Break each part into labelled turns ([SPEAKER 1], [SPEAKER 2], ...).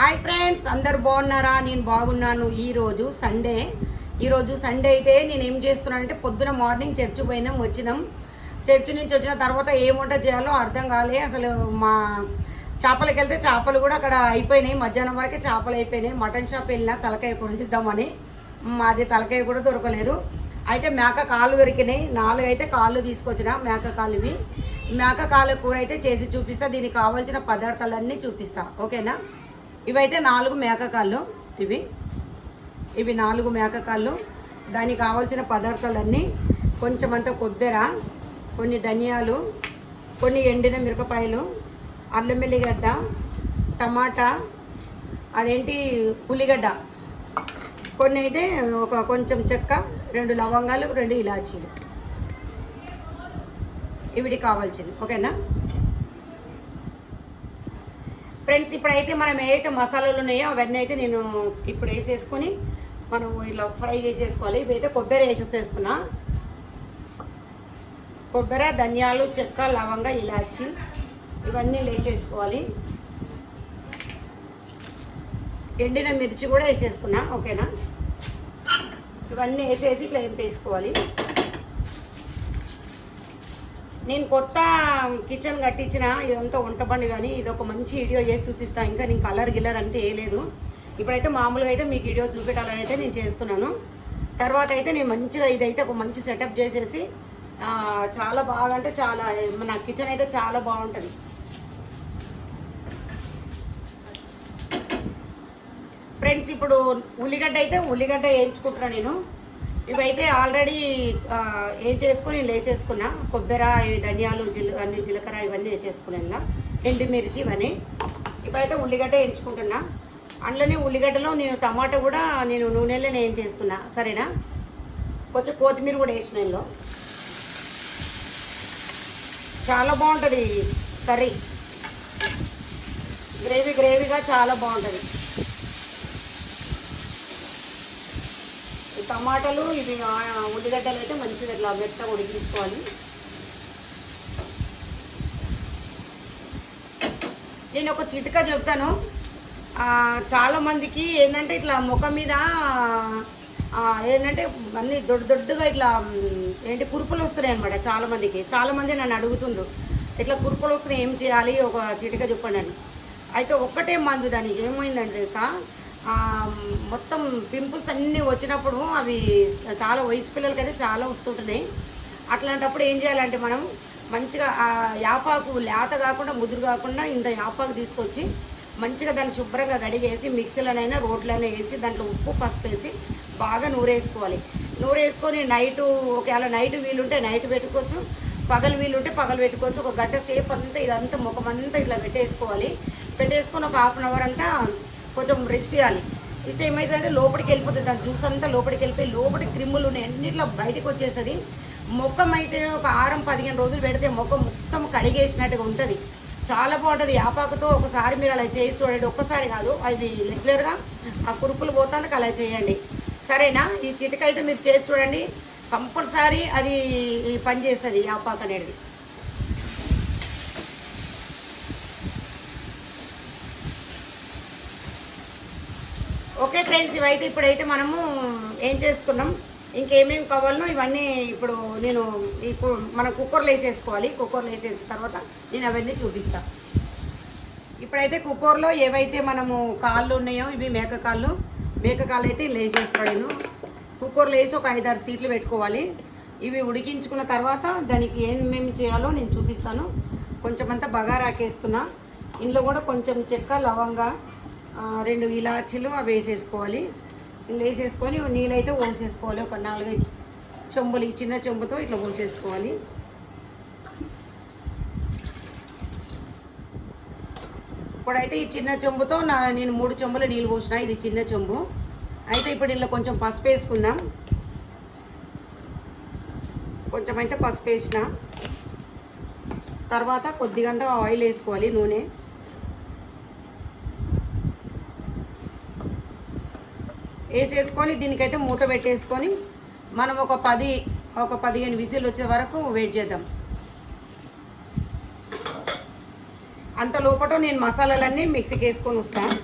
[SPEAKER 1] Hi friends అందరు బాగున్నారా? నేను బాగున్నాను. ఈరోజు సండే. ఈరోజు సండే అయితే నేను ఏం చేస్తున్నానంటే పొద్దున మార్నింగ్ చర్చి పోయినాం వచ్చినాం. చర్చి నుంచి వచ్చిన తర్వాత ఏం వంట చేయాలో అర్థం కాలే. అసలు మా చేపలకి వెళ్తే చేపలు కూడా అక్కడ అయిపోయినాయి. మధ్యాహ్నం వరకే చేపలు అయిపోయినాయి. మటన్ షాప్ వెళ్ళినా తలకాయ కూర తీద్దామని మాది తలకాయ కూడా దొరకలేదు. అయితే మేక కాళ్ళు దొరికినాయి. నాలుగు అయితే కాళ్ళు తీసుకొచ్చిన మేక కాళ్ళువి మేక కాళ్ళ కూర అయితే చేసి చూపిస్తా. దీనికి కావాల్సిన పదార్థాలన్నీ చూపిస్తా. ఓకేనా? ఇవైతే నాలుగు మేక కాళ్ళు ఇవి. ఇవి నాలుగు మేక కాళ్ళు దానికి కావాల్సిన పదార్థాలన్నీ కొంచెం కొబ్బెర కొన్ని ధనియాలు కొన్ని ఎండిన మిరపకాయలు అల్లం వెల్లిగడ్డ టమాటా అదేంటి ఉల్లిగడ్డ. కొన్ని అయితే ఒక కొంచెం చెక్క రెండు లవంగాలు రెండు ఇలాచీలు. ఇవిటి కావాల్సింది. ఓకేనా? ఫ్రెండ్స్ ఇప్పుడైతే మనం ఏవైతే మసాలాలు ఉన్నాయో అవన్నీ అయితే నేను ఇప్పుడు వేసేసుకొని మనం ఇలా ఫ్రై చేసేసుకోవాలి. ఇవైతే కొబ్బరి వేసేసుకున్నా కొబ్బరి ధనియాలు చెక్క లవంగ ఇలాచి ఇవన్నీ వేసేసుకోవాలి. ఎండిన మిర్చి కూడా వేసేస్తున్నా ఓకేనా? ఇవన్నీ వేసేసి ఇట్లా వేసుకోవాలి నేను కొత్త కిచెన్ కట్టించిన ఇదంతా వంట బండి కానీ ఇది ఒక మంచి వీడియో చేసి చూపిస్తాను ఇంకా నేను కలర్ గిల్లర్ అంతే వేయలేదు. ఇప్పుడైతే మామూలుగా అయితే మీకు వీడియో చూపెట్టాలని అయితే నేను చేస్తున్నాను. తర్వాత అయితే నేను మంచిగా ఇదైతే ఒక మంచి సెటప్ చేసేసి చాలా బాగా అంటే చాలా మన కిచెన్ అయితే చాలా బాగుంటుంది. ఫ్రెండ్స్ ఇప్పుడు ఉల్లిగడ్డ అయితే ఉల్లిగడ్డ వేయించుకుంటున్నాను నేను. ఇవైతే ఆల్రెడీ ఏం చేసుకొని లేచేసుకున్నా. కొబ్బరి ఇవి ధనియాలు జీల అన్ని జీలకర్ర ఇవన్నీ వేసేసుకున్నా ఎండుమిర్చి ఇవన్నీ. ఇప్పుడైతే ఉల్లిగడ్డ వేయించుకుంటున్నా అందులోనే ఉల్లిగడ్డలో నేను టమాటా కూడా నేను నూనెలోనే ఏం చేస్తున్నా. సరేనా? కొంచెం కొత్తిమీర కూడా వేసిన ఇందులో. చాలా బాగుంటుంది కర్రీ. గ్రేవీ గ్రేవీగా చాలా బాగుంటుంది. టమాటాలు ఇవి ఉల్లిగడ్డలు అయితే మంచిగా ఇట్లా మెత్తగా ఉడికించుకోవాలి. నేను ఒక చిటిక చెప్తాను. చాలామందికి ఏంటంటే ఇట్లా ముఖం మీద ఏంటంటే అన్ని దొడ్డు దొడ్డుగా ఇట్లా ఏంటి కురుపులు వస్తున్నాయి అనమాట చాలామందికి చాలామంది చాలా మంది నన్ను అడుగుతుండ్రు. ఇట్లా కురుపులు వస్తున్నాయి ఏం చేయాలి? ఒక చిటిక చెప్పండి అని. అయితే ఒక్కటే మందు దానికి ఏమైందంటే తెలుసా? మొత్తం పింపుల్స్ అన్నీ వచ్చినప్పుడు అవి చాలా వయసు పిల్లలకి అయితే చాలా వస్తుంటున్నాయి. అట్లాంటప్పుడు ఏం చేయాలంటే మనం మంచిగా ఆ యాపాకు లేత కాకుండా ముదురు కాకుండా ఇంత యాపాకు తీసుకొచ్చి మంచిగా దాన్ని శుభ్రంగా కడిగేసి మిక్సీలోనైనా రోట్లోనే వేసి దాంట్లో ఉప్పు పసుపు వేసి బాగా నూరేసుకోవాలి. నూరేసుకొని నైటు ఒకవేళ నైట్ వీలుంటే నైట్ పెట్టుకోవచ్చు పగలు వీలుంటే పగలు పెట్టుకోవచ్చు. ఒక గంట సేపు అంతా ఇదంతా ముఖం అంతా ఇట్లా పెట్టేసుకోవాలి. పెట్టేసుకొని ఒక హాఫ్ అన్ అవర్ అంతా కొంచెం రెస్ట్ ఇవ్వాలి ఇస్తే ఏమవుతుందంటే లోపలికి వెళ్ళిపోతుంది. దాని జ్యూస్ అంతా లోపలికి వెళ్ళిపోయి లోపలి క్రిములు ఉన్నాయి. అన్నిట్లో బయటకు వచ్చేస్తుంది. మొక్కం అయితే ఒక ఆరం పదిహేను రోజులు పెడితే ముఖం మొత్తం కడిగేసినట్టుగా ఉంటుంది. చాలా బాగుంటుంది. యాపాకుతో ఒకసారి మీరు అలా చేసి చూడండి. ఒక్కసారి కాదు అది రెగ్యులర్గా ఆ కురుపులు పోతానికి అలా చేయండి. సరేనా? ఈ చిటిక అయితే మీరు చేసి చూడండి. కంపల్సరీ అది పనిచేస్తుంది పని చేస్తుంది యాపాకు అనేది. ఓకే ఫ్రెండ్స్ ఇవైతే ఇప్పుడైతే మనము ఏం చేసుకున్నాం? ఇంకేమేమి కావాలనో ఇవన్నీ ఇప్పుడు నేను ఇప్పుడు మన కుక్కర్లో వేసేసుకోవాలి. కుక్కర్లో వేసేసిన తర్వాత నేను అవన్నీ చూపిస్తాను ఇప్పుడైతే కుక్కర్లో ఏవైతే మనము కాళ్ళు ఉన్నాయో ఇవి మేక కాళ్ళు. మేక కాళ్ళు అయితే లేచేస్తాను నేను. కుక్కర్లో వేసి ఒక ఐదారు సీట్లు పెట్టుకోవాలి. ఇవి ఉడికించుకున్న తర్వాత దానికి ఏమేమి చేయాలో నేను చూపిస్తాను. కొంచెం అంతా బగారాకేస్తున్నా ఇందులో కూడా కొంచెం చెక్క లవంగా రెండు ఇలాచీలు అవి వేసేసుకోవాలి. వేసేసుకొని నీళ్ళైతే పోసేసుకోవాలి. ఒక నాలుగైదు చెంబులు చిన్న చెంబుతో ఇట్లా పోసేసుకోవాలి. ఇప్పుడైతే ఈ చిన్న చెంబుతో నా నేను మూడు చెంబులు నీళ్ళు పోసిన. ఇది చిన్న చెంబు. అయితే ఇప్పుడు ఇందులో కొంచెం పసుపు వేసుకుందాం. కొంచెం అయితే పసుపు వేసిన. తర్వాత కొద్దిగంత ఆయిల్ వేసుకోవాలి నూనె. వేసేసుకొని దీనికైతే మూత పెట్టేసుకొని మనం ఒక పది ఒక పదిహేను విజిల్ వచ్చే వరకు వెయిట్ చేద్దాం. అంత లోపల నేను మసాలాలన్నీ మిక్సీకి వేసుకొని వస్తాను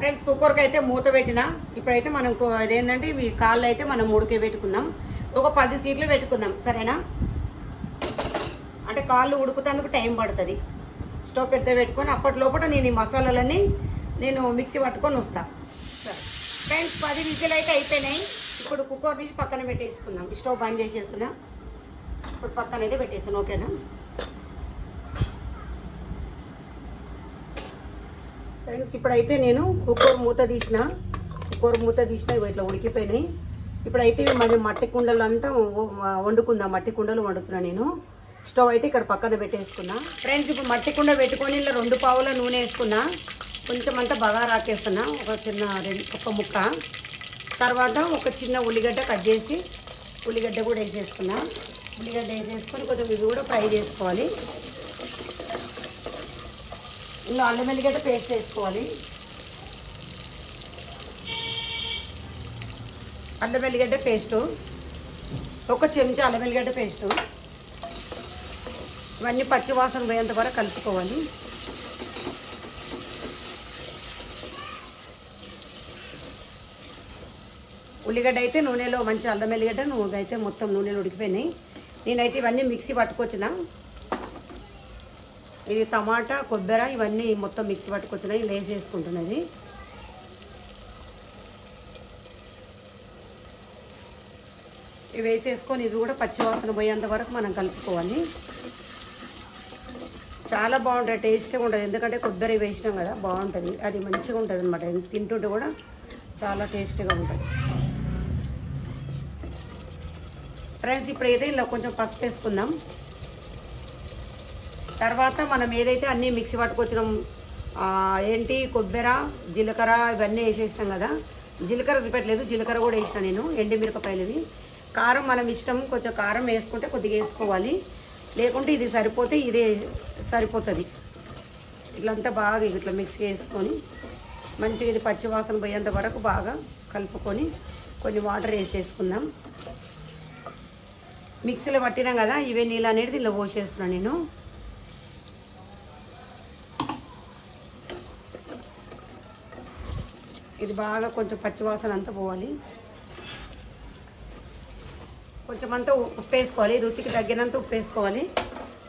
[SPEAKER 1] ఫ్రెండ్స్ కుక్కర్కి అయితే మూత పెట్టిన ఇప్పుడైతే మనం ఇదేంటంటే ఈ కాళ్ళు అయితే మనం ఉడకబెట్టుకుందాం ఒక పది సీట్లు పెట్టుకుందాం సరేనా? అంటే కాళ్ళు ఉడుకుతందుకు టైం పడుతుంది. స్టవ్ పెడితే పెట్టుకొని అప్పటిలోపల నేను ఈ మసాలాలన్నీ నేను మిక్సీ పట్టుకొని వస్తా. సరే. ఫ్రెండ్స్ పది విజిల్ అయితే అయిపోయినాయి. ఇప్పుడు కుక్కర్ తీసి పక్కన పెట్టేసుకుందాం. స్టవ్ బంద్ చేసేస్తున్నా. ఇప్పుడు పక్కన అయితే పెట్టేస్తాను ఓకేనా? ఫ్రెండ్స్ ఇప్పుడైతే నేను కుక్కర్ మూత తీసిన. కుక్కర్ మూత తీసిన ఇవి ఇట్లా ఉడికిపోయినాయి. ఇప్పుడైతే మరి మట్టి కుండలు అంతా వండుకుందాం. మట్టి కుండలు వండుతున్నా నేను. స్టవ్ అయితే ఇక్కడ పక్కన పెట్టేసుకున్నా. ఫ్రెండ్స్ ఇప్పుడు మట్టి కుండ పెట్టుకొని ఇలా రెండు పావుల నూనె వేసుకున్నా. కొంచెం అంతా బాగా రాకేస్తున్నా. ఒక చిన్న రెండు ఒక ముక్క. తర్వాత ఒక చిన్న ఉల్లిగడ్డ కట్ చేసి ఉల్లిగడ్డ కూడా వేసేసుకున్నా. ఉల్లిగడ్డ వేసేసుకొని కొంచెం ఇవి కూడా ఫ్రై చేసుకోవాలి. ఇలా అల్లం వెల్లిగడ్డ పేస్ట్ వేసుకోవాలి. అల్లం వెల్లిగడ్డ పేస్టు. ఒక చెంచా అల్లం వెల్లిగడ్డ పేస్టు. ఇవన్నీ పచ్చివాసన పోయేంత వరకు కలుపుకోవాలి. ఉల్లిగడ్డ అయితే నూనెలో మంచి అల్లం వెల్లిగడ్డ నూనె అయితే మొత్తం నూనెలో ఉడికిపోయినాయి. నేనైతే ఇవన్నీ మిక్సీ పట్టుకొచ్చిన. ఇది టమాటా కొబ్బరి ఇవన్నీ మొత్తం మిక్సీ పట్టుకొచ్చినాయి లేస్ వేసుకుంటున్నది ఇవి వేసేసుకొని ఇది కూడా పచ్చివాసన పోయేంత వరకు మనం కలుపుకోవాలి. చాలా బాగుంటుంది టేస్ట్గా ఉంటుంది ఎందుకంటే కొబ్బరి వేసినాం కదా బాగుంటుంది. అది మంచిగా ఉంటుంది అనమాట తింటుంటే కూడా చాలా టేస్ట్గా ఉంటుంది. ఫ్రెండ్స్ ఇప్పుడైతే ఇలా కొంచెం పసుపు వేసుకుందాం. తర్వాత మనం ఏదైతే అన్నీ మిక్సీ పట్టుకొచ్చినాం ఏంటి కొబ్బరి జీలకర్ర ఇవన్నీ వేసేసినాం కదా. జీలకర్ర చూపెట్టలేదు. జీలకర్ర కూడా వేసిన నేను ఎండి మిరపకాయలు ఇవి. కారం మనం ఇష్టం కొంచెం కారం వేసుకుంటే కొద్దిగా వేసుకోవాలి. లేకుంటే ఇది సరిపోతే ఇదే సరిపోతుంది. ఇట్లంతా బాగా ఇట్లా మిక్స్ వేసుకొని మంచిగా ఇది పచ్చివాసన పోయేంత వరకు బాగా కలుపుకొని కొన్ని వాటర్ వేసేసుకుందాం. మిక్సీలో పట్టినాం కదా ఇవే నీళ్ళు అనేది ఇలా పోసేస్తున్నాను నేను. ఇది బాగా కొంచెం పచ్చివాసన అంతా పోవాలి. కొంచెం అంతా ఉప్పు వేసుకోవాలి రుచికి తగ్గినంత ఉప్పు వేసుకోవాలి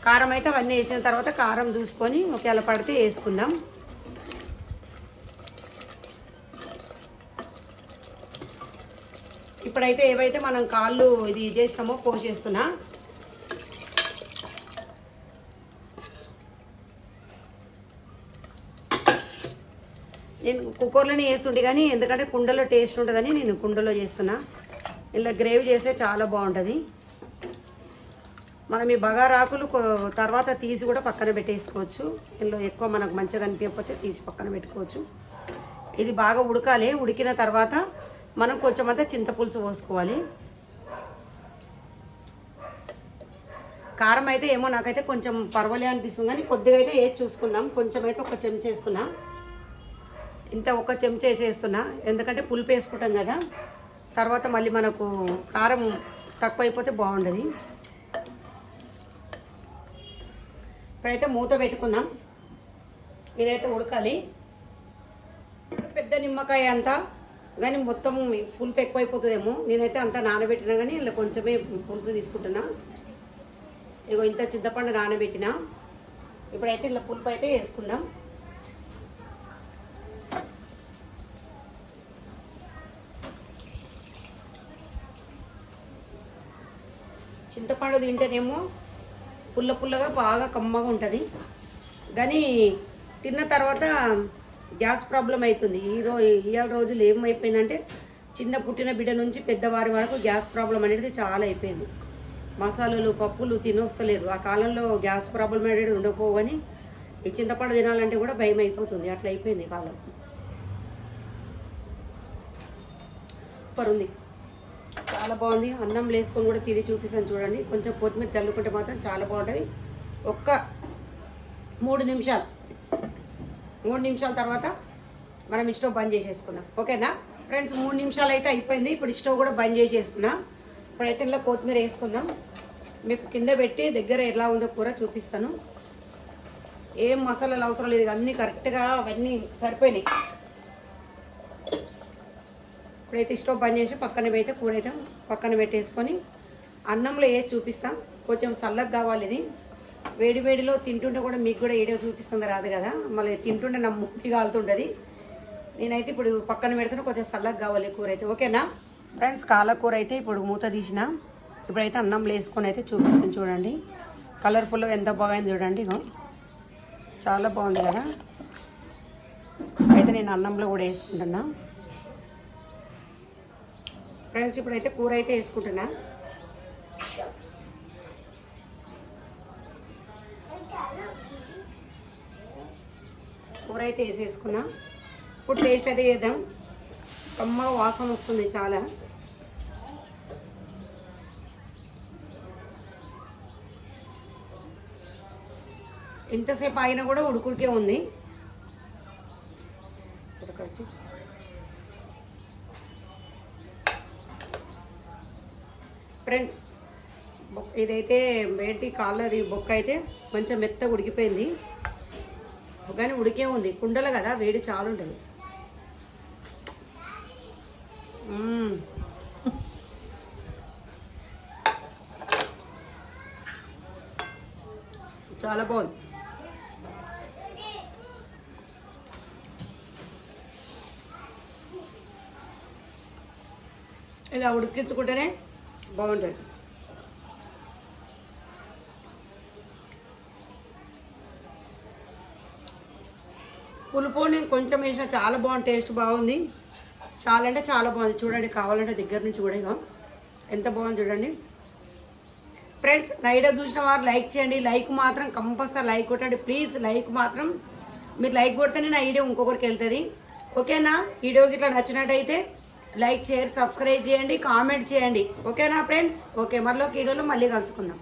[SPEAKER 1] కారం అయితే అవన్నీ వేసిన తర్వాత కారం చూసుకొని ఒకవేళ పడితే వేసుకుందాం. ఇప్పుడైతే ఏవైతే మనం కాళ్ళు ఇది చేసినామో పోసేస్తున్నా నేను కుక్కర్లోనే వేస్తుంటే కానీ ఎందుకంటే కుండలో టేస్ట్ ఉంటుందని నేను కుండలో చేస్తున్నా. ఇలా గ్రేవీ చేస్తే చాలా బాగుంటుంది. మనం ఈ బగారాకులు తర్వాత తీసి కూడా పక్కన పెట్టేసుకోవచ్చు. ఇందులో ఎక్కువ మనకు మంచిగా అనిపించకపోతే తీసి పక్కన పెట్టుకోవచ్చు. ఇది బాగా ఉడకాలి. ఉడికిన తర్వాత మనం కొంచెం అంతా చింతపులుసు పోసుకోవాలి. కారం అయితే ఏమో నాకైతే కొంచెం పర్వాలే అనిపిస్తుంది కానీ కొద్దిగా అయితే వేసి చూసుకుందాం. కొంచెం అయితే ఒక చెంచేస్తున్నా. ఇంత ఒక చెంచా వేసేస్తున్నా ఎందుకంటే పులుపు వేసుకుంటాం కదా. తర్వాత మళ్ళీ మనకు కారం తక్కువ అయిపోతే బాగుండదు. ఇప్పుడైతే మూత పెట్టుకుందాం. ఇదైతే ఉడకాలి. పెద్ద నిమ్మకాయ అంతా కానీ మొత్తం పులుపు ఎక్కువైపోతుందేమో. నేనైతే అంతా నానబెట్టినా కానీ ఇలా కొంచెమే పులుసు తీసుకుంటున్నా. ఇగో ఇంత చింతపండు నానబెట్టిన. ఇప్పుడైతే ఇలా పులుపు అయితే వేసుకుందాం. చింతపండు తింటేనేమో పుల్ల పుల్లగా బాగా కమ్మగా ఉంటుంది. కానీ తిన్న తర్వాత గ్యాస్ ప్రాబ్లం అవుతుంది ఈ రో ఇవాళ రోజులు ఏమైపోయిందంటే చిన్న పుట్టిన బిడ్డ నుంచి పెద్దవారి వరకు గ్యాస్ ప్రాబ్లం అనేది చాలా అయిపోయింది. మసాలాలు పప్పులు తినొస్తలేదు. ఆ కాలంలో గ్యాస్ ప్రాబ్లం అనేది ఉండకపోవు కానీ ఈ చింతపండు తినాలంటే కూడా భయం అయిపోతుంది. అట్లా అయిపోయింది కాలం. సూపర్ ఉంది. చాలా బాగుంది. అన్నం వేసుకొని కూడా తిని చూపిస్తాను చూడండి. కొంచెం కొత్తిమీర చల్లుకుంటే మాత్రం చాలా బాగుంటుంది. ఒక్క మూడు నిమిషాలు మూడు నిమిషాల తర్వాత మనం స్టవ్ బంద్ చేసేసుకుందాం. ఓకేనా? ఫ్రెండ్స్ మూడు నిమిషాలు అయితే అయిపోయింది. ఇప్పుడు స్టవ్ కూడా బంద్ చేసేస్తున్నా. ఇప్పుడైతే ఇలా కొత్తిమీర వేసుకుందాం. మీకు కింద పెట్టి దగ్గర ఎలా ఉందో కూర చూపిస్తాను. ఏం మసాలాలు అవసరం లేదు. అన్నీ కరెక్ట్గా అవన్నీ సరిపోయినాయి. ఇప్పుడైతే స్టవ్ బంద్ చేసి పక్కన పెడితే కూర అయితే పక్కన పెట్టేసుకొని అన్నంలో ఏది చూపిస్తాం? కొంచెం చల్లగా కావాలి ఇది. వేడి వేడిలో తింటుంటే కూడా మీకు కూడా ఏడో చూపిస్తుంది రాదు కదా. మళ్ళీ తింటుంటే నా ముక్తి కాలుతుంటుంది. నేనైతే ఇప్పుడు పక్కన పెడుతున్నా కొంచెం చల్లగా కావాలి కూర అయితే ఓకేనా? ఫ్రెండ్స్ కాలకూర అయితే ఇప్పుడు మూత తీసిన. ఇప్పుడైతే అన్నంలో వేసుకొని అయితే చూపిస్తాను చూడండి. కలర్ఫుల్గా ఎంత బాగుంది చూడండి ఇగో. చాలా బాగుంది కదా. అయితే నేను అన్నంలో కూడా వేసుకుంటున్నా. ఫ్రెండ్స్ ఇప్పుడైతే కూర అయితే వేసుకుంటున్నా. కూర అయితే వేసేసుకున్నా. ఇప్పుడు టేస్ట్ అయితే చేద్దాం. కమ్మ వాసన వస్తుంది చాలా. ఎంతసేపు అయినా కూడా ఉడుకుడికే ఉంది. ఫ్రెండ్స్ ఇదైతే ఏంటి కాళ్ళది బొక్క అయితే కొంచెం మెత్త ఉడికిపోయింది. కానీ ఉడికే ఉంది కుండలు కదా వేడి చాలా ఉంటుంది. చాలా బాగుంది. ఇలా ఉడికించుకుంటేనే బాగుంటుంది. పులుపు నేను కొంచెం వేసిన చాలా బాగుంది టేస్ట్ బాగుంది. చాలా అంటే చాలా బాగుంది. చూడండి కావాలంటే దగ్గర నుంచి కూడా ఎంత బాగుంది చూడండి. ఫ్రెండ్స్ నైట్ చూసిన వారు లైక్ చేయండి. లైక్ మాత్రం కంపల్సరీ లైక్ కొట్టండి. ప్లీజ్ లైక్ మాత్రం. మీరు లైక్ కొడితేనే నా వీడియో ఇంకొకరికి వెళ్తుంది. ఓకేనా? వీడియోకి ఇట్లా నచ్చినట్టయితే లైక్ షేర్ సబ్స్క్రైబ్ చేయండి కామెంట్ చేయండి. ఓకేనా ఫ్రెండ్స్? ఓకే మరలో ఒక వీడియోలో మళ్ళీ కలుసుకుందాం.